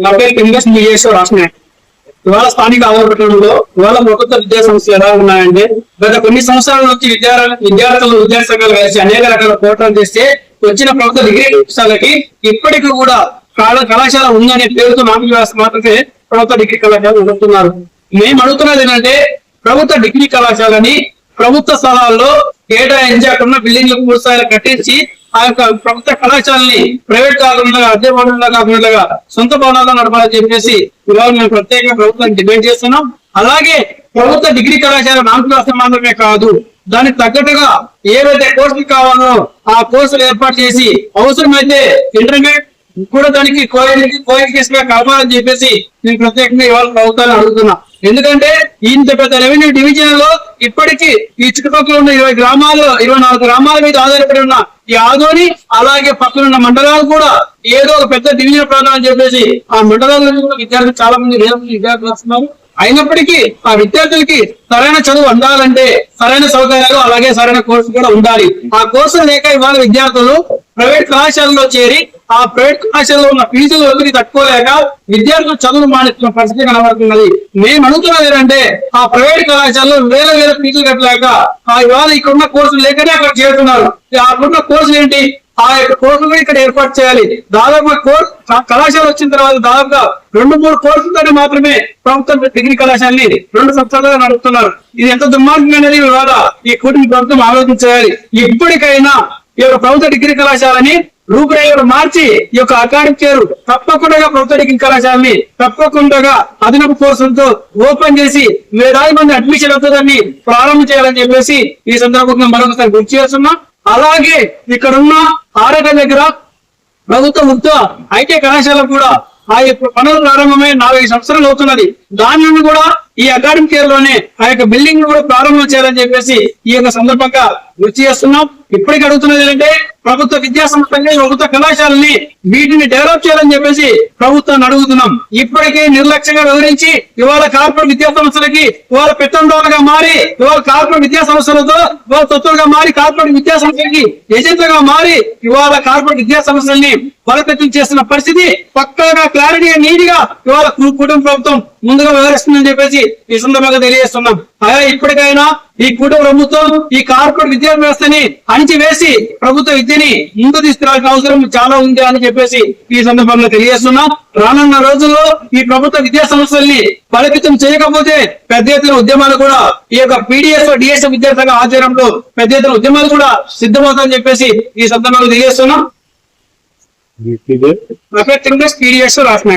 నా పేరు కింగస్ మిగేశ్వర్ రాసిన ఇవాళ స్థానిక ఆంధ్రప్రదేశ్లో ఇవాళ ప్రభుత్వ విద్యా సంస్థలు ఎలా ఉన్నాయంటే గత కొన్ని సంవత్సరాల నుంచి విద్యార్థులు విద్యా సంఘాలు కలిసి అనేక రకాల పోరాటాలు చేస్తే వచ్చిన ప్రభుత్వ డిగ్రీ కళాశాలకి ఇప్పటికీ కూడా కళాశాల ఉందనే పేరుతో నామిక వ్యవస్థ మాత్రమే ప్రభుత్వ డిగ్రీ కళాశాల నడుపుతున్నారు. మేము అడుగుతున్నది ఏంటంటే ప్రభుత్వ డిగ్రీ కళాశాలని ప్రభుత్వ స్థలాల్లో కేటాయించి అక్కడ ఉన్న బిల్డింగ్లకు మూడు స్థాయిలు కట్టించి ఆ యొక్క ప్రభుత్వ కళాశాలని ప్రైవేట్ కాకుండా అద్దె భవనంలో కాకుండా సొంత భవనాల్లో నడపాలని చెప్పేసి ఇవాళ మేము ప్రత్యేక ప్రభుత్వాన్ని డిమాండ్ చేస్తున్నాం. అలాగే ప్రభుత్వ డిగ్రీ కళాశాల నామకాస్తం మాత్రమే కాదు దానికి తగ్గట్టుగా ఏవైతే కోర్సులు కావాలో ఆ కోర్సులు ఏర్పాటు చేసి అవసరమైతే ఇంటర్మీడియట్ కూడా దానికి కోఎడ్యుకేషన్గా కలపాలని చెప్పేసి నేను ప్రత్యేకంగా ఇవాళ ప్రభుత్వాన్ని అడుగుతున్నా. ఎందుకంటే ఇంత పెద్ద రెవెన్యూ డివిజన్లో ఇప్పటికీ ఈ చుట్టుపక్కల ఉన్న ఇరవై గ్రామాలు ఇరవై నాలుగు గ్రామాల మీద ఆధారపడి ఉన్న ఈ ఆదోని అలాగే పక్కన ఉన్న మండలాలు కూడా ఏదో ఒక పెద్ద డివిజన్ ప్రాంతం అని చెప్పేసి ఆ మండలాల విద్యార్థులు చాలా మంది వేల మంది విద్యార్థులు వస్తున్నారు. అయినప్పటికీ ఆ విద్యార్థులకి సరైన చదువు అందాలంటే సరైన సౌకర్యాలు అలాగే సరైన కోర్సు కూడా ఉండాలి. ఆ కోర్సు లేక ఇవాళ విద్యార్థులు ప్రైవేట్ కళాశాలలో చేరి ఆ ప్రైవేట్ కళాశాలలో ఉన్న ఫీజులు ఒత్తిడి తట్టుకోలేక విద్యార్థులు చదువులు మానేస్తున్న పరిస్థితి కనబడుతున్నది. మేము అడుగుతున్నది ఏంటంటే ఆ ప్రైవేట్ కళాశాలలో వేల వేల ఫీజులు కట్టలేక ఆ ఇవాళ ఇక్కడున్న కోర్సులు లేకనే అక్కడ చేరుతున్నారు. అక్కడున్న కోర్సులు ఏంటి? ఆ యొక్క కోర్సులు ఇక్కడ ఏర్పాటు చేయాలి. దాదాపు కోర్సు కళాశాల వచ్చిన తర్వాత దాదాపుగా రెండు మూడు కోర్సులతో మాత్రమే ప్రభుత్వం డిగ్రీ కళాశాలని రెండు సంవత్సరాలుగా నడుపుతున్నారు. ఇది ఎంత దుర్మార్గం అనేది వివాద. ఈ కూటమి ప్రభుత్వం ఆలోచించాలి. ఇప్పటికైనా ఈ యొక్క ప్రభుత్వ డిగ్రీ కళాశాలని రూపురేఖలు మార్చి ఈ యొక్క అకాడమిక్ చేరు తప్పకుండా ప్రభుత్వ డిగ్రీ కళాశాలని తప్పకుండా అదనపు కోర్సులతో ఓపెన్ చేసి వేలాది మంది అడ్మిషన్ అవుతుందని ప్రారంభం చేయాలని చెప్పేసి ఈ సందర్భంగా మరొకసారి గుర్తు చేస్తున్నాం. అలాగే ఇక్కడ ఉన్న ఆరోగ్య దగ్గర ప్రభుత్వ ముక్త ఐటీ కళాశాల కూడా ఆ యొక్క పనులు ప్రారంభమై నాలుగు సంవత్సరాలు అవుతున్నది. దాని నుండి కూడా ఈ అకాడమిక్ ఇయర్లోనే ఆ యొక్క బిల్డింగ్ కూడా ప్రారంభం చేయాలని చెప్పేసి ఈ యొక్క సందర్భంగా గుర్తు చేస్తున్నాం. ఇప్పటికి అడుగుతున్నది ఏంటంటే ప్రభుత్వ విద్యా సంస్థల్ని ప్రభుత్వ కళాశాలని వీటిని డెవలప్ చేయాలని చెప్పేసి ప్రభుత్వాన్ని అడుగుతున్నాం. ఇప్పటికే నిర్లక్ష్యంగా వివరించి ఇవాళ కార్పొరేట్ విద్యా సంస్థలకి ఇవాళ పెత్తందారులుగా మారి ఇవాళ కార్పొరేట్ విద్యా సంస్థలతో ఇవాళ తొత్తులుగా మారి కార్పొరేట్ విద్యా సంస్థలకి ఏజెంట్లుగా మారి ఇవాళ కార్పొరేట్ విద్యా సంస్థల్ని బలోపేతం చేస్తున్న పరిస్థితి పక్కాగా క్లారిటీగా నీటిగా ఇవాళ కుటుంబ ప్రభుత్వం ముందుగా వ్యవహరిస్తుందని చెప్పేసి ఈ సందర్భంగా తెలియజేస్తున్నాం. అలా ఇప్పటికైనా ఈ కుటుంబ ప్రభుత్వం ఈ కార్పొరేట్ విద్యా వ్యవస్థని అణిచివేసి ప్రభుత్వ విద్యని ముందు తీసుకురావాల్సిన అవసరం చాలా ఉంది అని చెప్పేసి ఈ సందర్భంగా తెలియజేస్తున్నాం. రానున్న రోజుల్లో ఈ ప్రభుత్వ విద్యా సంస్థల్ని బలోపేతం చేయకపోతే పెద్ద ఎత్తున ఉద్యమాలు కూడా ఈ యొక్క పీడిఎస్ డిఎస్ విద్యార్థి ఆధ్వర్యంలో పెద్ద ఎత్తున ఉద్యమాలు కూడా సిద్ధమవుతాయని చెప్పేసి ఈ సందర్భంగా తెలియజేస్తున్నాం. పీడిఎస్ రాసిన